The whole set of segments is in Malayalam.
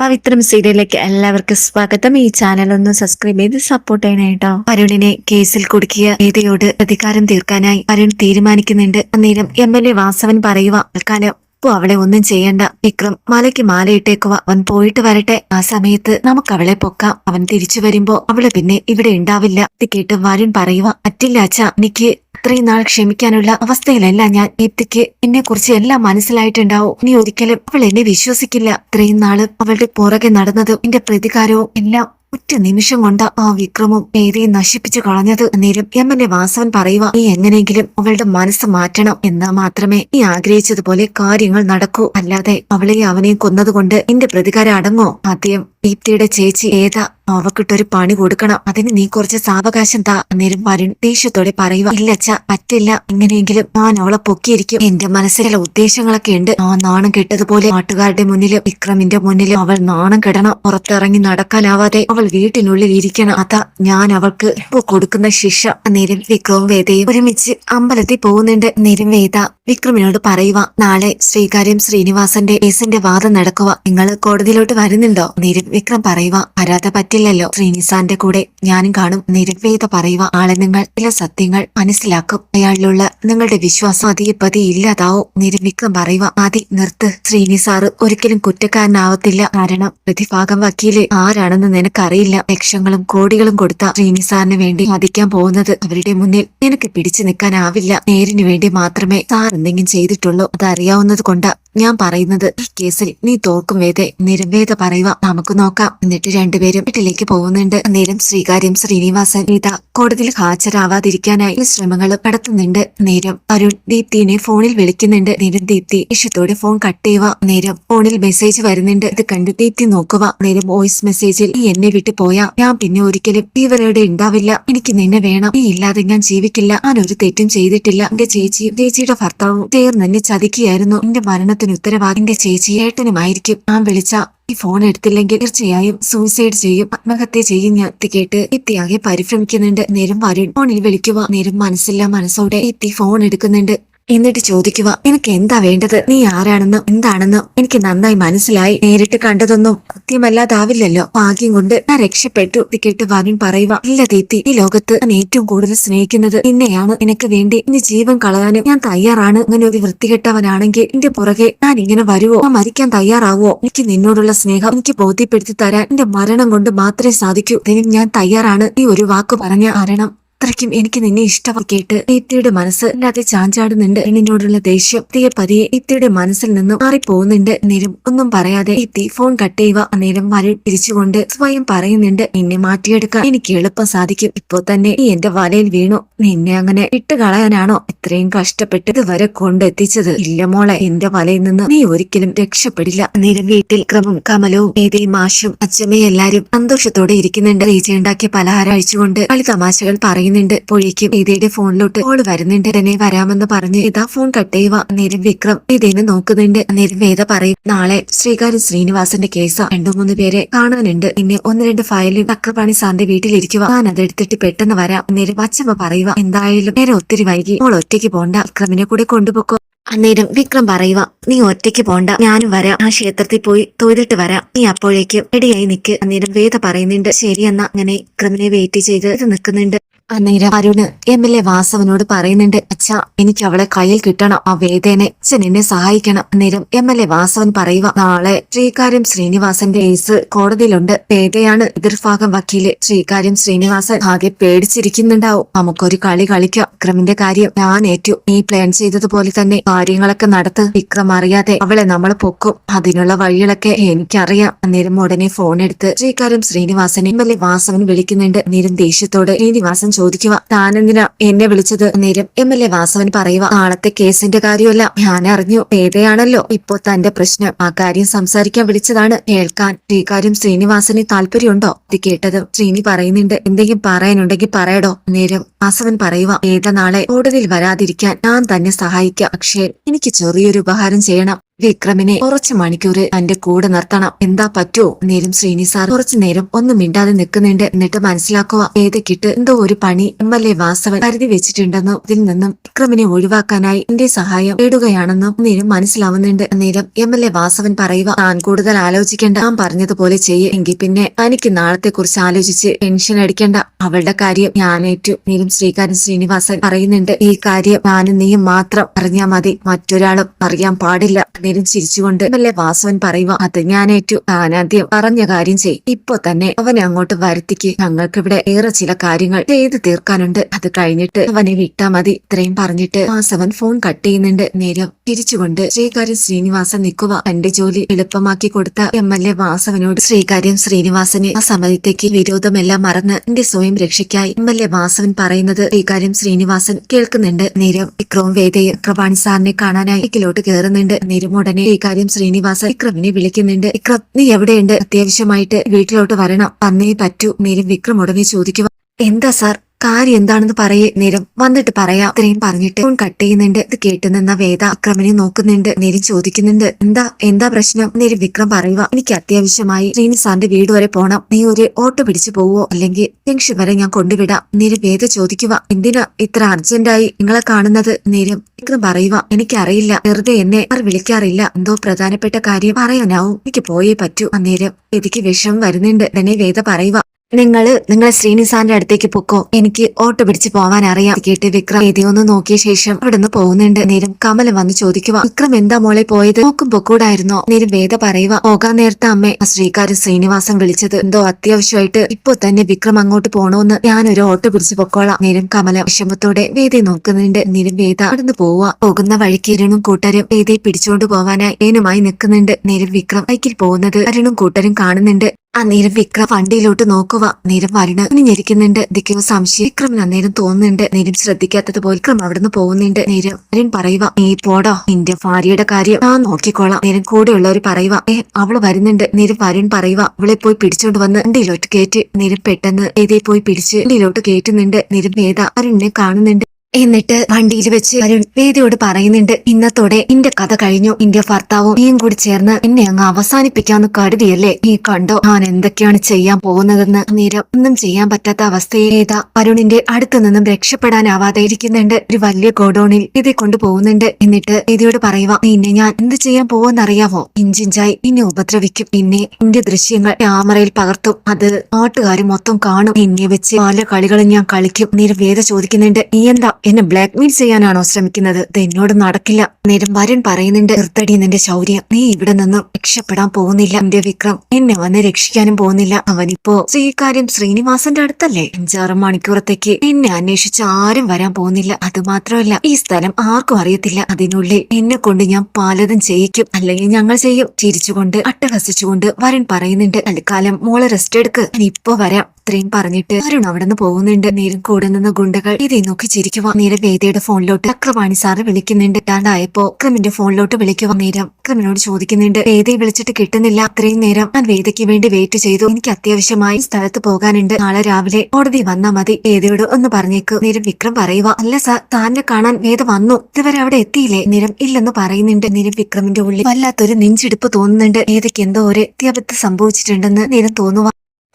പവിത്രം സീരിയലിലേക്ക് എല്ലാവർക്കും സ്വാഗതം. ഈ ചാനൽ ഒന്ന് സബ്സ്ക്രൈബ് ചെയ്ത് സപ്പോർട്ട് ചെയ്യണേട്ടോ അരുണിനെ കേസിൽ കുടുക്കിയ നീതിയോട് പ്രതികാരം തീർക്കാനായി അരുൺ തീരുമാനിക്കുന്നുണ്ട്. അന്നേരം എം എൽ എ വാസവൻ പറയുക തൽക്കാലം ഇപ്പൊ അവളെ ഒന്നും ചെയ്യണ്ട. വിക്രം മലയ്ക്ക് മാലയിട്ടേക്കുക അവൻ പോയിട്ട് വരട്ടെ. ആ സമയത്ത് നമുക്ക് അവളെ പൊക്കാം. അവൻ തിരിച്ചു വരുമ്പോ അവൾ പിന്നെ ഇവിടെ ഉണ്ടാവില്ല. ഇത് കേട്ട് വരുൺ പറയുക പറ്റില്ല അച്ഛ. എനിക്ക് ഇത്രയും നാൾ ക്ഷമിക്കാനുള്ള അവസ്ഥയിലല്ല ഞാൻ ദീപ്തിക്ക് എന്നെ കുറിച്ച് എല്ലാം മനസ്സിലായിട്ടുണ്ടാവും. നീ ഒരിക്കലും അവൾ എന്നെ വിശ്വസിക്കില്ല. ഇത്രയും നാൾ അവളുടെ പുറകെ നടന്നതും എന്റെ പ്രതികാരവും എല്ലാം ഒറ്റ നിമിഷം കൊണ്ട് ആ വിക്രമും മേരിയെ നശിപ്പിച്ചു കളഞ്ഞത് നേരം എം എൽ എ വാസവൻ പറയുക നീ എങ്ങനെയെങ്കിലും അവളുടെ മനസ്സ് മാറ്റണം എന്ന് മാത്രമേ നീ ആഗ്രഹിച്ചതുപോലെ കാര്യങ്ങൾ നടക്കൂ. അല്ലാതെ അവളെയും അവനെയും കൊന്നതുകൊണ്ട് എന്റെ പ്രതികാരം അടങ്ങോ? ആദ്യം ദീപ്തിയുടെ ചേച്ചി ഏതാ? അവക്കിട്ടൊരു പണി കൊടുക്കണം. അതിന് നീ കുറച്ച് സാവകാശം താ. അന്നേരം വരുൺ ദേഷ്യത്തോടെ പറയുക ഇല്ലച്ച പറ്റില്ല. എങ്ങനെയെങ്കിലും ഞാൻ അവളെ പൊക്കിയിരിക്കും. എന്റെ മനസ്സിലെ ഉദ്ദേശങ്ങളൊക്കെ ഉണ്ട്. ആ നാണം കെട്ടതുപോലെ നാട്ടുകാരുടെ മുന്നിലും വിക്രമിന്റെ മുന്നിലും അവൾ നാണം കെടണം. പുറത്തിറങ്ങി നടക്കാനാവാതെ അവൾ വീട്ടിനുള്ളിൽ ഇരിക്കണം. അതാ ഞാൻ അവൾക്ക് ഇപ്പൊ കൊടുക്കുന്ന ശിക്ഷ. നിരം വിക്രവും വേദയും ഒരുമിച്ച് അമ്പലത്തിൽ പോകുന്നുണ്ട്. നിരം വേദ വിക്രമിനോട് പറയുക നാളെ ശ്രീകാര്യം ശ്രീനിവാസന്റെ കേസിന്റെ വാദം നടക്കുക നിങ്ങൾ കോടതിയിലോട്ട് വരുന്നുണ്ടോ? നേരം വിക്രം പറയുക വരാതെ പറ്റില്ലല്ലോ. ശ്രീനിസാന്റെ കൂടെ ഞാനും കാണും. നിരവേദ പറയുക ആളെ നിങ്ങൾ ചില സത്യങ്ങൾ മനസ്സിലാക്കും. അയാളിലുള്ള നിങ്ങളുടെ വിശ്വാസം അതിയെ പതി ഇല്ലാതാവും. നിരവിക്രം പറയുക ആദ്യ നിർത്ത്. ശ്രീനിസാറ് ഒരിക്കലും കുറ്റക്കാരനാവത്തില്ല. കാരണം പ്രതിഭാഗം വക്കീൽ ആരാണെന്ന് നിനക്കറിയില്ല ലക്ഷങ്ങളും കോടികളും കൊടുത്ത ശ്രീനിസാറിന് വേണ്ടി വാദിക്കാൻ പോകുന്നത് അവരുടെ മുന്നിൽ എനിക്ക് പിടിച്ചു നിൽക്കാനാവില്ല. നേരിന് വേണ്ടി മാത്രമേ സാർ എന്തെങ്കിലും ചെയ്തിട്ടുള്ളൂ. അതറിയാവുന്നത് കൊണ്ടാ ഞാൻ പറയുന്നത് കേസിൽ നീ തോക്കും വേദ നിരവേദ പറയുക. നമുക്ക് നോക്കാം. എന്നിട്ട് രണ്ടുപേരും വീട്ടിലേക്ക് പോകുന്നുണ്ട്. നേരം ശ്രീകാര്യം ശ്രീനിവാസൻ ഗീത കോടതിയിൽ ഹാജരാവാതിരിക്കാനായി ശ്രമങ്ങൾ നടത്തുന്നുണ്ട്. നേരം അരുൺ ദീപ്തിനെ ഫോണിൽ വിളിക്കുന്നുണ്ട്. നേരം ദീപ്തി ഇഷ്ടത്തോടെ ഫോൺ കട്ട് ചെയ്യുക. നേരം ഫോണിൽ മെസ്സേജ് വരുന്നുണ്ട്. ഇത് കണ്ട് ദീപ്തി നോക്കുക. നേരം വോയിസ് മെസ്സേജിൽ നീ എന്നെ വിട്ടു പോയാ. ഞാൻ പിന്നെ ഒരിക്കലും ഇവരുടെ ഉണ്ടാവില്ല. എനിക്ക് നിന്നെ വേണം. നീ ഇല്ലാതെ ഞാൻ ജീവിക്കില്ല. ഞാൻ ഒരു തെറ്റും ചെയ്തിട്ടില്ല. എന്റെ ചേച്ചിയും ചേച്ചിയുടെ ഭർത്താവും ചേർന്ന് എന്നെ ചതിക്കുകയായിരുന്നു. എന്റെ മരണത്തിന് ഉത്തരവാദി എന്റെ ചേച്ചി ഏട്ടനുമായിരിക്കും ഞാൻ വിളിച്ച ഈ ഫോൺ എടുത്തില്ലെങ്കിൽ തീർച്ചയായും സൂയിസൈഡ് ചെയ്യും. ആത്മഹത്യ ചെയ്യും ഞാൻ കേട്ട് ഇത്തിയാകെ പരിഭ്രമിക്കുന്നുണ്ട്. നേരം വരുൺ ഫോണിൽ വിളിക്കുക. നേരം മനസ്സില്ല. മനസ്സോടെ ഇത്തി ഫോൺ എടുക്കുന്നുണ്ട്. എന്നിട്ട് ചോദിക്കുക നിനക്ക് എന്താ വേണ്ടത്? നീ ആരാണെന്നും? എന്താണെന്നും? എനിക്ക് നന്നായി മനസ്സിലായി. നേരിട്ട് കണ്ടതൊന്നും കൃത്യമല്ലാതാവില്ലല്ലോ. ഭാഗ്യം കൊണ്ട് ഞാൻ രക്ഷപ്പെട്ടു. ഇത് കേട്ട് വരുൺ പറയുക ഇല്ല തീത്തി ഈ ലോകത്ത് ഞാൻ ഏറ്റവും കൂടുതൽ സ്നേഹിക്കുന്നത് നിന്നെയാണ്. നിനക്ക് വേണ്ടി ഇനി ജീവൻ കളയാനും ഞാൻ തയ്യാറാണ്. അങ്ങനെ ഒരു വൃത്തികെട്ടവനാണെങ്കിൽ എന്റെ പുറകെ ഞാൻ ഇങ്ങനെ വരുവോ? ഞാൻ മരിക്കാൻ തയ്യാറാവോ എനിക്ക് നിന്നോടുള്ള സ്നേഹം എനിക്ക് ബോധ്യപ്പെടുത്തി തരാൻ എന്റെ മരണം കൊണ്ട് മാത്രമേ സാധിക്കൂ. ഇതിന് ഞാൻ തയ്യാറാണ്. നീ ഒരു വാക്ക് പറഞ്ഞ കാരണം അത്രയ്ക്കും എനിക്ക് നിന്നെ ഇഷ്ടമായി കേട്ട് ദീപ്തിയുടെ മനസ്സ് അല്ലാതെ ചാഞ്ചാടുന്നുണ്ട്. നിന്നോടുള്ള ദേഷ്യം തീയെ പതിയെ ദീപ്തിയുടെ മനസ്സിൽ നിന്നും മാറിപ്പോകുന്നുണ്ട്. നേരം ഒന്നും പറയാതെ ദീപ്തി ഫോൺ കട്ട് ചെയ്യുക. നേരം വരെ തിരിച്ചുകൊണ്ട് സ്വയം പറയുന്നുണ്ട് നിന്നെ മാറ്റിയെടുക്കാൻ എനിക്ക് എളുപ്പം സാധിക്കും. ഇപ്പോ തന്നെ നീ എന്റെ വലയിൽ വീണു. നിന്നെ അങ്ങനെ ഇട്ട് കളയാനാണോ ഇത്രയും കഷ്ടപ്പെട്ട് ഇതുവരെ കൊണ്ടെത്തിച്ചത്? ഇല്ല മോളെ എന്റെ വലയിൽ നിന്ന് നീ ഒരിക്കലും രക്ഷപ്പെടില്ല. നേരം വീട്ടിൽ ക്രമം കമലവും ഏതയും മാഷും അച്ഛമ്മയും എല്ലാരും സന്തോഷത്തോടെ ഇരിക്കുന്നുണ്ട്. റീജ ഉണ്ടാക്കിയ പലഹാരം അഴിച്ചുകൊണ്ട് കളി തമാശകൾ പറയുന്നുണ്ട്. പൊഴിക്കും ഏതയുടെ ഫോണിലോട്ട് കോൾ വരുന്നുണ്ട്. തന്നെ വരാമെന്ന് പറഞ്ഞ് ഇതാ ഫോൺ കട്ട് ചെയ്യുക. നേരം വിക്രം ഏതേനെ നോക്കുന്നുണ്ട്. നേരം വേദ പറയും നാളെ ശ്രീകാര്യം ശ്രീനിവാസന്റെ കേസ് രണ്ടു മൂന്ന് പേരെ കാണാനുണ്ട് പിന്നെ ഒന്ന് രണ്ട് ഫയലിൽ ചക്രപാണി സാറിന്റെ വീട്ടിലിരിക്കുക. ഞാൻ അതെടുത്തിട്ട് പെട്ടെന്ന് വരാം. നേരം അച്ഛമ്മ പറയുക എന്തായാലും നേരെ ഒത്തിരി വൈകി. മോൾ ഒറ്റയ്ക്ക് പോണ്ട. വിക്രമിനെ കൂടെ കൊണ്ടുപോക്കോ. അന്നേരം വിക്രം പറയുക നീ ഒറ്റയ്ക്ക് പോണ്ട. ഞാനും വരാം. ആ ക്ഷേത്രത്തിൽ പോയി തൊഴുതിട്ട് വരാം. നീ അപ്പോഴേക്കും റെഡിയായി നിൽക്ക് അന്നേരം വേദ പറയുന്നുണ്ട് ശരിയെന്നാ അങ്ങനെ വിക്രമിനെ വെയിറ്റ് ചെയ്ത് നിൽക്കുന്നുണ്ട്. അന്നേരം അരുണ് എം എൽ എ വാസവനോട് പറയുന്നുണ്ട് അച്ഛാ എനിക്ക് അവളെ കയ്യിൽ കിട്ടണം. ആ വേദേനെ അച്ഛൻ എന്നെ സഹായിക്കണം. അന്നേരം എം എൽ എ വാസവൻ പറയുക നാളെ ശ്രീകാര്യം ശ്രീനിവാസന്റെ കേസ് കോടതിയിലുണ്ട്. പേടയാണ് എതിർഭാഗം വക്കീൽ. ശ്രീകാര്യം ശ്രീനിവാസൻ ആകെ പേടിച്ചിരിക്കുന്നുണ്ടാവും. നമുക്കൊരു കളി കളിക്കാം. വിക്രമിന്റെ കാര്യം ഞാൻ ഏറ്റു. നീ പ്ലാൻ ചെയ്തതുപോലെ തന്നെ കാര്യങ്ങളൊക്കെ നടത്ത്. വിക്രം അറിയാതെ അവളെ നമ്മൾ പൊക്കും. അതിനുള്ള വഴികളൊക്കെ എനിക്കറിയാം. അന്നേരം ഉടനെ ഫോൺ എടുത്ത് Sreekaryam Sreenivasan M L A Vasavan വിളിക്കുന്നുണ്ട്. അന്നേരം ദേഷ്യത്തോട് ശ്രീനിവാസൻ ചോദിക്കുക. താനെന്തിനാ എന്നെ വിളിച്ചത്? നേരം എം എൽ എ വാസവൻ പറയുക നാളത്തെ കേസിന്റെ കാര്യമല്ല. ഞാൻ അറിഞ്ഞു പേതയാണല്ലോ ഇപ്പോ തന്റെ പ്രശ്നം. ആ കാര്യം സംസാരിക്കാൻ വിളിച്ചതാണ്. കേൾക്കാൻ. ശ്രീകാര്യം ശ്രീനിവാസന് താല്പര്യമുണ്ടോ? ഇത് കേട്ടതും ശ്രീനി പറയുന്നുണ്ട്. എന്തെങ്കിലും പറയാനുണ്ടെങ്കിൽ പറയടോ. നേരം വാസവൻ പറയുക ഏത നാളെ കോടതിയിൽ വരാതിരിക്കാൻ ഞാൻ തന്നെ സഹായിക്കാം. പക്ഷേ എനിക്ക് ചെറിയൊരു ഉപഹാരം ചെയ്യണം. വിക്രമിനെ കുറച്ച് മണിക്കൂർ തന്റെ കൂടെ നിർത്തണം. എന്താ പറ്റോ? നേരം ശ്രീനിസാർ കുറച്ചു നേരം ഒന്നും മിണ്ടാതെ നിൽക്കുന്നുണ്ട്. എന്നിട്ട് മനസ്സിലാക്കുക ഏതൊക്കിട്ട് എന്തോ ഒരു പണി എം എൽ എ വാസവൻ കരുതി വെച്ചിട്ടുണ്ടെന്നും ഇതിൽ നിന്നും വിക്രമിനെ ഒഴിവാക്കാനായി എന്റെ സഹായം തേടുകയാണെന്നും നേരം മനസ്സിലാവുന്നുണ്ട്. നേരം എം എൽ എ വാസവൻ പറയുക താൻ കൂടുതൽ ആലോചിക്കേണ്ട. ഞാൻ പറഞ്ഞതുപോലെ ചെയ്യേ. എങ്കിൽ പിന്നെ തനിക്ക് നാളത്തെ കുറിച്ച് ആലോചിച്ച് ടെൻഷൻ അടിക്കേണ്ട. അവളുടെ കാര്യം ഞാനേറ്റു നേരം ശ്രീകാരൻ ശ്രീനിവാസൻ പറയുന്നുണ്ട് ഈ കാര്യം ഞാനും നീയും മാത്രം അറിഞ്ഞാൽ മതി. മറ്റൊരാളും അറിയാൻ പാടില്ല. നേരം ചിരിച്ചുകൊണ്ട് എം വാസവൻ പറയുക അത് ഞാനേറ്റു താനാദ്യം പറഞ്ഞ കാര്യം ചെയ്. ഇപ്പൊ തന്നെ അവനെ അങ്ങോട്ട് വരുത്തിക്ക്. ഞങ്ങൾക്കിവിടെ ഏറെ ചില കാര്യങ്ങൾ ചെയ്തു തീർക്കാനുണ്ട്. അത് കഴിഞ്ഞിട്ട് അവനെ വിട്ടാ മതി. ഇത്രയും പറഞ്ഞിട്ട് വാസവൻ ഫോൺ കട്ട് ചെയ്യുന്നുണ്ട്. നേരം തിരിച്ചുകൊണ്ട് ശ്രീകാര്യം ശ്രീനിവാസൻ നിൽക്കുക തന്റെ ജോലി എളുപ്പമാക്കി കൊടുത്ത എം എൽ എ വാസവനോട് ശ്രീകാര്യം ശ്രീനിവാസന് ആ സമയത്തേക്ക് വിരോധമെല്ലാം മറന്ന് എന്റെ സ്വയം രക്ഷയ്ക്കായി എം എൽ എ വാസവൻ പറയുന്നത് ശ്രീകാര്യം ശ്രീനിവാസൻ കേൾക്കുന്നുണ്ട്. നേരം വിക്രവും വേദയും വിക്രവാണി സാറിനെ കാണാനായി ഇതിലോട്ട് കയറുന്നുണ്ട്. നേരം ഉടനെ ഇക്കാര്യം ശ്രീനിവാസ വിക്രമിനെ വിളിക്കുന്നുണ്ട്. വിക്രം നീ എവിടെയുണ്ട്? അത്യാവശ്യമായിട്ട് വീട്ടിലോട്ട് വരണം. വന്നേ പറ്റൂ. നേരം വിക്രം ഉടനെ ചോദിക്കുക എന്താ സാർ? കാര്യം എന്താണെന്ന് പറയേ നേരം വന്നിട്ട് പറയാം. ഇത്രയും പറഞ്ഞിട്ട് ഫോൺ കട്ട് ചെയ്യുന്നുണ്ട്. ഇത് കേട്ടു നിന്ന വേദ അക്രമനെ നോക്കുന്നുണ്ട്. നേരം ചോദിക്കുന്നുണ്ട്. എന്താ എന്താ പ്രശ്നം? നേരം വിക്രം പറയുക എനിക്ക് അത്യാവശ്യമായി ശ്രീനി സാറിന്റെ വീട് വരെ പോണം. നീ ഒരു ഓട്ടോ പിടിച്ചു പോവോ? അല്ലെങ്കിൽ ജംഗ്ഷൻ വരെ ഞാൻ കൊണ്ടുവിടാം. നേരം വേദ ചോദിക്കുക എന്തിനാ ഇത്ര അർജന്റായി നിങ്ങളെ കാണുന്നത്? നേരം വിക്രം പറയുക എനിക്കറിയില്ല. വെറുതെ എന്നെ ആർ വിളിക്കാറില്ല. എന്തോ പ്രധാനപ്പെട്ട കാര്യം പറയാനാവും. എനിക്ക് പോയേ പറ്റൂ. അന്നേരം വേദിക്ക് വിഷം വരുന്നുണ്ട്. തന്നെ വേദ പറയുക നിങ്ങൾ നിങ്ങളെ ശ്രീനിസാന്റെ അടുത്തേക്ക് പൊക്കോ? എനിക്ക് ഓട്ടോ പിടിച്ച് പോവാൻ അറിയാം. കേട്ട് വിക്രം ഏതിയൊന്ന് നോക്കിയ ശേഷം അവിടുന്ന് പോകുന്നുണ്ട്. നേരം കമലം വന്ന് ചോദിക്കുക വിക്രം എന്താ മോളെ പോയത്? നോക്കും പൊക്കൂടായിരുന്നോ? നേരം വേദ പറയുക പോകാൻ നേരത്തെ അമ്മേ. ശ്രീകാരൻ ശ്രീനിവാസൻ വിളിച്ചത് എന്തോ അത്യാവശ്യമായിട്ട് ഇപ്പൊ തന്നെ വിക്രം അങ്ങോട്ട് പോണോന്ന് ഞാനൊരു ഓട്ടോ പിടിച്ച് പൊക്കോളാം. നേരം കമലം വിഷമത്തോടെ വേദയെ നോക്കുന്നുണ്ട്. നേരം വേദ അവിടുന്ന് പോവുക പോകുന്ന വഴിക്ക് ഇരുണും കൂട്ടരും വേദയെ പിടിച്ചുകൊണ്ട് പോവാനായി ഏനുമായി നിൽക്കുന്നുണ്ട് നേരം വിക്രം ബൈക്കിൽ പോകുന്നത് അരുണും കൂട്ടരും കാണുന്നുണ്ട്. ആ നേരം വിക്രം വണ്ടിയിലോട്ട് നോക്കുക. നേരം വരണ ഞെരിക്കുന്നുണ്ട്. ദിക്കുന്ന സംശയം. വിക്രമിന് അന്നേരം തോന്നുന്നുണ്ട്. നേരം ശ്രദ്ധിക്കാത്തതുപോലെ വിക്രം അവിടുന്ന് പോകുന്നുണ്ട്. നേരം അരുൺ പറയുക നീ പോടോ. നിന്റെ ഭാര്യയുടെ കാര്യം ഞാൻ നോക്കിക്കോളാം. നേരം കൂടെയുള്ളവർ പറയുക ഏ അവൾ വരുന്നുണ്ട്. നേരം വരുൺ പറയുക അവളെ പോയി പിടിച്ചോണ്ട് വന്ന് വണ്ടിയിലോട്ട് കയറ്റി നേരം പെട്ടെന്ന് ഏതേ പോയി പിടിച്ച് വണ്ടിയിലോട്ട് കയറ്റുന്നുണ്ട് നേരം വേദ അരുണിനെ കാണുന്നുണ്ട്. എന്നിട്ട് വണ്ടിയിൽ വെച്ച് അരുൺ വേദിയോട് പറയുന്നുണ്ട് ഇന്നത്തോടെ നിന്റെ കഥ കഴിഞ്ഞു. നിന്റെ ഭർത്താവും നീയും കൂടി ചേർന്ന് എന്നെ അങ്ങ് അവസാനിപ്പിക്കാന്ന് കരുതിയല്ലേ? നീ കണ്ടോ? ഞാൻ എന്തൊക്കെയാണ് ചെയ്യാൻ പോകുന്നതെന്ന്? നേരം ഒന്നും ചെയ്യാൻ പറ്റാത്ത അവസ്ഥയിൽ ഏതാ അരുണിന്റെ അടുത്തു നിന്നും രക്ഷപ്പെടാനാവാതെ ഇരിക്കുന്നുണ്ട്. ഒരു വലിയ ഗോഡൌണിൽ ഇതേ കൊണ്ടുപോകുന്നുണ്ട്. എന്നിട്ട് വേദിയോട് പറയുക നിന്നെ ഞാൻ എന്ത് ചെയ്യാൻ പോവെന്നറിയാവോ ഇഞ്ചിഞ്ചായി നിന്നെ ഉപദ്രവിക്കും. പിന്നെ നിന്റെ ദൃശ്യങ്ങൾ ക്യാമറയിൽ പകർത്തും. അത് നാട്ടുകാർ മൊത്തം കാണും. നിന്നെ വെച്ച് പല കളികളും ഞാൻ കളിക്കും. നേരം വേദ ചോദിക്കുന്നുണ്ട് നീ എന്താ എന്നെ ബ്ലാക്ക്മെയിൽ ചെയ്യാനാണോ ശ്രമിക്കുന്നത്? ഇത് എന്നോട് നടക്കില്ല. നേരം വരൻ പറയുന്നുണ്ട് നിർത്തടി നിന്റെ ശൗര്യം. നീ ഇവിടെ നിന്നും രക്ഷപ്പെടാൻ പോകുന്നില്ല എന്റെ വിക്രം. എന്നെ വന്ന് രക്ഷിക്കാനും പോകുന്നില്ല. അവനിപ്പോ കാര്യം ശ്രീനിവാസന്റെ അടുത്തല്ലേ? അഞ്ചാറ് മണിക്കൂറത്തേക്ക് എന്നെ അന്വേഷിച്ച് ആരും വരാൻ പോകുന്നില്ല. അത് മാത്രമല്ല ഈ സ്ഥലം ആർക്കും അറിയത്തില്ല. അതിനുള്ളിൽ എന്നെ കൊണ്ട് ഞാൻ പലതും ചെയ്യിക്കും. അല്ലെങ്കിൽ ഞങ്ങൾ ചെയ്യും. ചിരിച്ചുകൊണ്ട് അട്ടഹസിച്ചുകൊണ്ട് വരൻ പറയുന്നുണ്ട് തൽക്കാലം മോളെ റെസ്റ്റ് എടുക്ക്. ഇപ്പൊ വരാം. ഇത്രയും പറഞ്ഞിട്ട് അരുൺ അവിടെ നിന്ന് പോകുന്നുണ്ട്. നേരം കൂടെ നിന്ന് ഗുണ്ടകൾ ഇതേ നോക്കി ചിരിക്കുക നേരം വേദയുടെ ഫോണിലോട്ട് അക്രമാണി സാറ് വിളിക്കുന്നുണ്ട്. ഇട്ടാണ്ടായപ്പോ അക്രമിന്റെ ഫോണിലോട്ട് വിളിക്കുക നേരം. അക്രമിനോട് ചോദിക്കുന്നുണ്ട് വേദയെ വിളിച്ചിട്ട് കിട്ടുന്നില്ല. അത്രയും നേരം ഞാൻ വേദയ്ക്ക് വേണ്ടി വെയിറ്റ് ചെയ്തു. എനിക്ക് അത്യാവശ്യമായി സ്ഥലത്ത് പോകാനുണ്ട്. നാളെ രാവിലെ കോടതി വന്നാ മതി. വേദയോട് ഒന്ന് പറഞ്ഞേക്ക്. നേരം വിക്രം പറയുക അല്ല സാർ താന്നെ കാണാൻ വേദ വന്നു. ഇതുവരെ അവിടെ എത്തിയില്ലേ? നിരം ഇല്ലെന്ന് പറയുന്നുണ്ട്. നിരം വിക്രമിന്റെ ഉള്ളിൽ വല്ലാത്തൊരു നെഞ്ചിടിപ്പ് തോന്നുന്നുണ്ട്. വേദയ്ക്ക് എന്തോ ഒരു അത്യാപത്ത് സംഭവിച്ചിട്ടുണ്ടെന്ന് നിരം തോന്നുക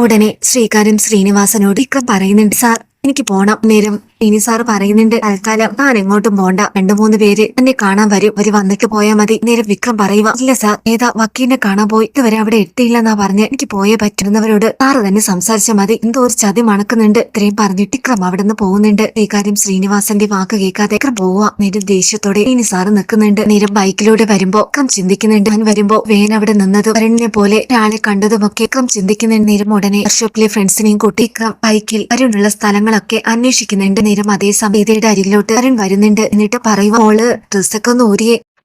ഉടനെ ശ്രീകാര്യം ശ്രീനിവാസനോട് വിക്രം പറയുന്നുണ്ട് സാർ എനിക്ക് പോണം. നേരം ഇനി സാർ പറയുന്നുണ്ട് തൽക്കാലം താൻ എങ്ങോട്ടും പോണ്ട. രണ്ടു മൂന്ന് പേര് എന്നെ കാണാൻ വരും. ഒരു വന്നേക്ക് പോയാൽ മതി. നേരെ വിക്രം പറയുക ഇല്ല സാർ ഏതാ വക്കീലിനെ കാണാൻ പോയി? ഇതുവരെ അവിടെ എത്തിയില്ലെന്നാ പറഞ്ഞ്. എനിക്ക് പോയേ പറ്റുന്നവരോട് സാറ് തന്നെ സംസാരിച്ചാൽ മതി. എന്തോ ഒരു ചതി മണക്കുന്നുണ്ട്. ഇത്രയും പറഞ്ഞിട്ട് വിക്രം അവിടെ നിന്ന് പോകുന്നുണ്ട്. ഈ കാര്യം ശ്രീനിവാസന്റെ വാക്ക് കേൾക്കാതെ വിക്രം പോവുക നേരം ദേഷ്യത്തോടെ ഇനി സാറ് നിൽക്കുന്നുണ്ട്. നേരം ബൈക്കിലൂടെ വരുമ്പോ വിക്രം ചിന്തിക്കുന്നുണ്ട്. ഞാൻ വരുമ്പോ വേൻ അവിടെ നിന്നത് വരുണിനെ പോലെ ഒരാളെ കണ്ടതുമൊക്കെ വിക്രം ചിന്തിക്കുന്നുണ്ട്. നേരം ഉടനെ വർക്ക്ഷോപ്പിലെ ഫ്രണ്ട്സിനെയും കൂട്ടി വിക്രം ബൈക്കിൽ വരുണുള്ള സ്ഥലങ്ങളൊക്കെ അന്വേഷിക്കുന്നുണ്ട്. നേരം അതേ സമീതയുടെ അരികിലോട്ട് അരുൺ വരുന്നുണ്ട്. എന്നിട്ട് പറയുക മോൾ ഡ്രസ്സൊക്കെ ഒന്ന്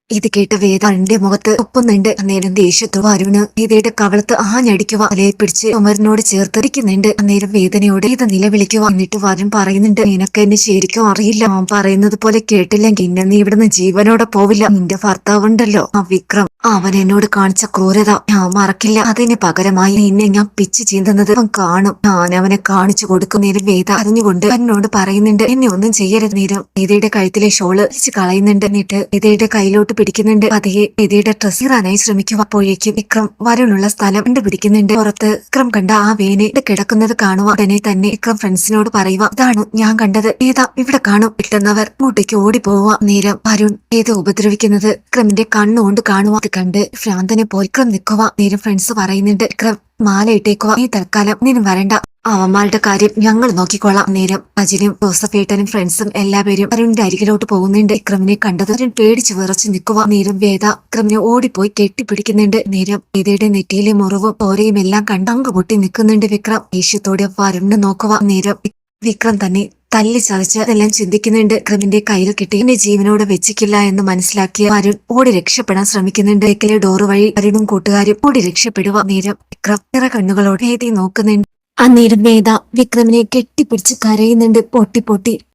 ഇത് കേട്ട് വേദ അരുണിന്റെ മുഖത്ത് ഒപ്പുന്നുണ്ട് അന്നേരം ദേഷ്യത്തോട് അരുണ് വേദയുടെ കവളത്ത് ആഞ്ഞടിക്കുക അലയെ പിടിച്ച് ഉമരനോട് ചേർത്തിരിക്കുന്നുണ്ട് അന്നേരം വേദനയോട് ഇത് നിലവിളിക്കുക എന്നിട്ട് വരൻ പറയുന്നുണ്ട് നിനക്ക് എന്നെ ശരിക്കും അറിയില്ല. അവൻ പറയുന്നത് പോലെ കേട്ടില്ലെങ്കിൽ പിന്നെ നീ ഇവിടുന്ന് ജീവനോടെ പോവില്ല. നിന്റെ ഭർത്താവുണ്ടല്ലോ ആ വിക്രം. അവൻ എന്നോട് കാണിച്ച ക്രൂരത ഞാൻ മറക്കില്ല. അതിന് പകരമായി നിന്നെ ഞാൻ പിച്ചു ചീന്തുന്നത് അവൻ കാണും. ഞാൻ അവനെ കാണിച്ചു കൊടുക്കും നേരം വേദ അറിഞ്ഞുകൊണ്ട് എന്നോട് പറയുന്നുണ്ട്. എന്നെ ഒന്നും ചെയ്യരുത് നേരം വേദയുടെ കഴുത്തിലെ ഷോൾ വലിച്ചു കളയുന്നുണ്ട്. എന്നിട്ട് വേദയുടെ കയ്യിലോട്ട് പിടിക്കുന്നുണ്ട്. അതേ വേദയുടെ ഡ്രസ് ഇറാനായി ശ്രമിക്കും അപ്പോഴേക്കും വിക്രം വരുണുള്ള സ്ഥലം കണ്ടുപിടിക്കുന്നുണ്ട്. പുറത്ത് വിക്രം കണ്ട ആ വേനെ കിടക്കുന്നത് കാണുക. ഉടനെ തന്നെ വിക്രം ഫ്രണ്ട്സിനോട് പറയുക ഇതാണ് ഞാൻ കണ്ടത്. വേദ ഇവിടെ കാണും. കിട്ടുന്നവർ അങ്ങോട്ടേക്ക് ഓടി പോവുക നേരം വരുൺ ഏത് ഉപദ്രവിക്കുന്നത് വിക്രമിന്റെ കണ്ണുകൊണ്ട് കാണുക. കണ്ട് ഭ്രാന്തനെ പോൽ വിക്രം നിൽക്കുക നേരം ഫ്രണ്ട്സ് പറയുന്നുണ്ട് വിക്രം മാല ഇട്ടേക്കുക നീ തൽക്കാലം നിന്നും വരണ്ട. അവന്മാരുടെ കാര്യം ഞങ്ങൾ നോക്കിക്കോളാം. നേരം അജിനും ജോസഫേട്ടനും ഫ്രണ്ട്സും എല്ലാവരും അരുണിന്റെ അരികിലോട്ട് പോകുന്നുണ്ട്. വിക്രമിനെ കണ്ടത് അരുൺ പേടിച്ച് വിറച്ച് നിൽക്കുക നേരം വേദ വിക്രമിനെ ഓടിപ്പോയി കെട്ടിപ്പിടിക്കുന്നുണ്ട്. നേരം വേദയുടെ നെറ്റിയിലെ മുറിവും പോരയും എല്ലാം കണ്ട് അങ്ക് പൊട്ടി നിൽക്കുന്നുണ്ട് വിക്രം. ദേഷ്യത്തോടെ വരുണ് നോക്കുക നേരം വിക്രം തന്നെ തല്ലി ചതച്ച് അതെല്ലാം ചിന്തിക്കുന്നുണ്ട്. ക്രിമിന്റെ കയ്യിൽ കിട്ടി. എന്നെ ജീവനോടെ വെച്ചിക്കില്ല എന്ന് മനസ്സിലാക്കിയ അരുൺ ഓടി രക്ഷപ്പെടാൻ ശ്രമിക്കുന്നുണ്ട്. ബേക്കിലെ ഡോറ് വഴി അരുണും കൂട്ടുകാരും ഓടി രക്ഷപ്പെടുക നേരം വിക്രം കണ്ണുകളോടെ വേദി നോക്കുന്നുണ്ട്. അന്നേരം വേദ വിക്രമിനെ കെട്ടിപ്പിടിച്ച് കരയുന്നുണ്ട്. പൊട്ടി പൊട്ടി